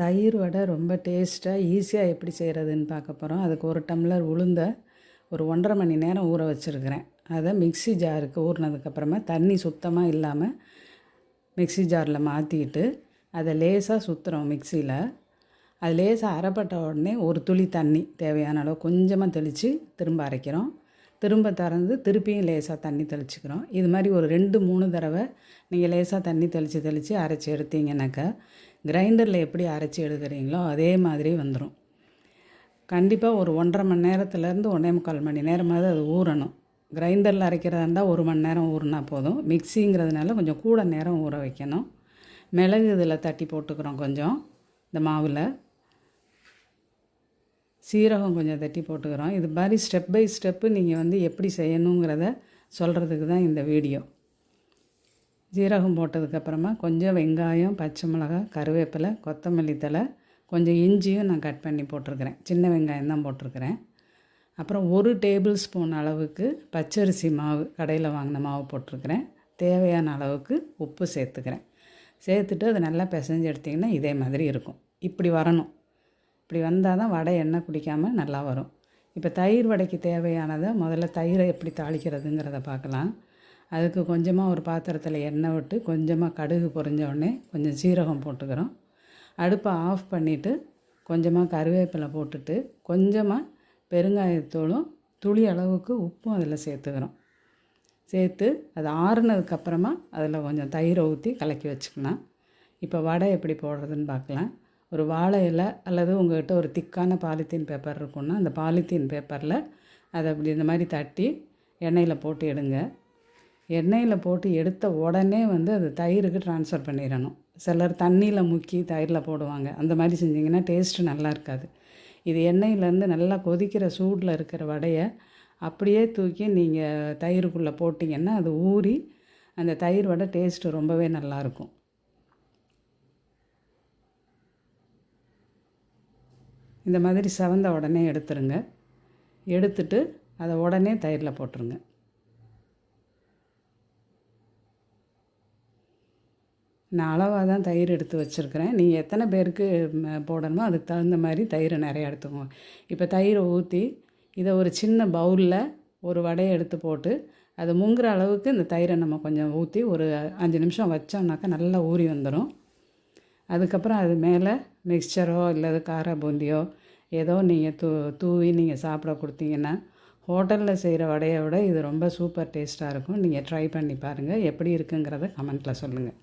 தயிர் வடை ரொம்ப டேஸ்ட்டாக ஈஸியாக எப்படி செய்கிறதுன்னு பார்க்க போகிறோம் அதுக்கு ஒரு டம்ளர் உளுந்த ஒரு ஒன்றரை மணி நேரம் ஊற வச்சுருக்கிறேன். அதை மிக்ஸி ஜாருக்கு ஊறினதுக்கப்புறமா தண்ணி சுத்தமாக இல்லாமல் மிக்ஸி ஜாரில் மாற்றிட்டு அதை லேசாக சுற்றுறோம் மிக்சியில் அது லேசாக அரைப்பட்ட உடனே ஒரு துளி தண்ணி தேவையான அளவு கொஞ்சமாக தெளித்து திரும்ப அரைக்கிறோம். திரும்ப திறந்து திருப்பியும் லேசாக தண்ணி தெளிச்சுக்கிறோம். இது மாதிரி ஒரு ரெண்டு மூணு தடவை நீங்கள் லேசாக தண்ணி தெளித்து தெளித்து அரைச்சி எடுத்தீங்கன்னாக்கா கிரைண்டரில் எப்படி அரைச்சி எடுக்கிறீங்களோ அதே மாதிரி வந்துடும் கண்டிப்பாக ஒரு ஒன்றரை மணி நேரத்துலேருந்து ஒன்றே முக்கால் மணி நேரமாவது அது ஊறணும். கிரைண்டரில் அரைக்கிறதா இருந்தால் ஒரு மணி நேரம் ஊறினா போதும். மிக்ஸிங்கிறதுனால கொஞ்சம் கூட நேரம் ஊற வைக்கணும். மிளகு இதில் தட்டி போட்டுக்கிறோம் கொஞ்சம் இந்த மாவில். சீரகம் கொஞ்சம் தட்டி போட்டுக்கிறோம். இது மாதிரி ஸ்டெப் பை ஸ்டெப்பு நீங்கள் வந்து எப்படி செய்யணுங்கிறத சொல்கிறதுக்கு தான் இந்த வீடியோ. ஜீரகம் போட்டதுக்கப்புறமா கொஞ்சம் வெங்காயம் பச்சை மிளகாய் கருவேப்பிலை கொத்தமல்லி தழை கொஞ்சம் இஞ்சியும் நான் கட் பண்ணி போட்டிருக்கிறேன். சின்ன வெங்காயம் தான் போட்டிருக்கிறேன். அப்புறம் ஒரு டேபிள் ஸ்பூன் அளவுக்கு பச்சரிசி மாவு கடையில் வாங்கின மாவு போட்டிருக்கிறேன். தேவையான அளவுக்கு உப்பு சேர்த்துக்கிறேன். சேர்த்துட்டு அதை நல்லா பிசைஞ்சு எடுத்திங்கன்னா இதே மாதிரி இருக்கும். இப்படி வரணும். இப்படி வந்தால் தான் வடை எண்ணெய் குடிக்காமல் நல்லா வரும். இப்போ தயிர் வடைக்கு தேவையானதை முதல்ல தயிரை எப்படி தாளிக்கிறதுங்கிறத பார்க்கலாம். அதுக்கு கொஞ்சமாக ஒரு பாத்திரத்தில் எண்ணெய் விட்டு கொஞ்சமாக கடுகு பொரிஞ்ச உடனே கொஞ்சம் சீரகம் போட்டுக்கிறோம். அடுப்பை ஆஃப் பண்ணிவிட்டு கொஞ்சமாக கருவேப்பிலை போட்டுட்டு கொஞ்சமாக பெருங்காயத்தூளும் துளி அளவுக்கு உப்பும் அதில் சேர்த்துக்கிறோம். சேர்த்து அது ஆறுனதுக்கப்புறமா அதில் கொஞ்சம் தயிரை ஊற்றி கலக்கி வச்சுக்கலாம். இப்போ வடை எப்படி போடுறதுன்னு பார்க்கலாம் ஒரு வாழை இலை அல்லது உங்கள்கிட்ட ஒரு திக்கான பாலித்தீன் பேப்பர் இருக்குன்னா அந்த பாலித்தீன் பேப்பரில் அதை அப்படி இந்த மாதிரி தட்டி எண்ணெயில் போட்டு எடுங்க. எண்ணெயில் போட்டு எடுத்த உடனே வந்து அது தயிருக்கு ட்ரான்ஸ்ஃபர் பண்ணிடணும். சிலர் தண்ணியில் முக்கி தயிரில் போடுவாங்க. அந்த மாதிரி செஞ்சிங்கன்னா டேஸ்ட்டு நல்லா இருக்காது. இது எண்ணெயிலேருந்து நல்லா கொதிக்கிற சூடில் இருக்கிற வடையை அப்படியே தூக்கி நீங்கள் தயிருக்குள்ளே போட்டிங்கன்னா அது ஊறி அந்த தயிர் வடை டேஸ்ட்டு ரொம்பவே நல்லாயிருக்கும் இந்த மாதிரி செவந்த உடனே எடுத்துருங்க. எடுத்துட்டு அதை உடனே தயிரில் போட்டுருங்க. நான் அளவாக தான் தயிர் எடுத்து வச்சுருக்கிறேன். நீங்கள் எத்தனை பேருக்கு போடணுமோ அதுக்கு தகுந்த மாதிரி தயிரை நிறையா எடுத்துக்கோங்க. இப்போ தயிரை ஊற்றி இதை ஒரு சின்ன பவுலில் ஒரு வடையை எடுத்து போட்டு அது முங்குற அளவுக்கு இந்த தயிரை நம்ம கொஞ்சம் ஊற்றி ஒரு அஞ்சு நிமிஷம் வச்சோம்னாக்கா நல்லா ஊறி வந்துடும் அதுக்கப்புறம் அது மேலே மிக்சரோ இல்லது கார பூந்தியோ ஏதோ நீங்கள் தூ தூவி நீங்கள் சாப்பிட கொடுத்தீங்கன்னா ஹோட்டலில் செய்கிற வடையை விட இது ரொம்ப சூப்பர் டேஸ்ட்டாக இருக்கும். நீங்கள் ட்ரை பண்ணி பாருங்கள் எப்படி இருக்குங்கிறத கமெண்ட்டில் சொல்லுங்கள்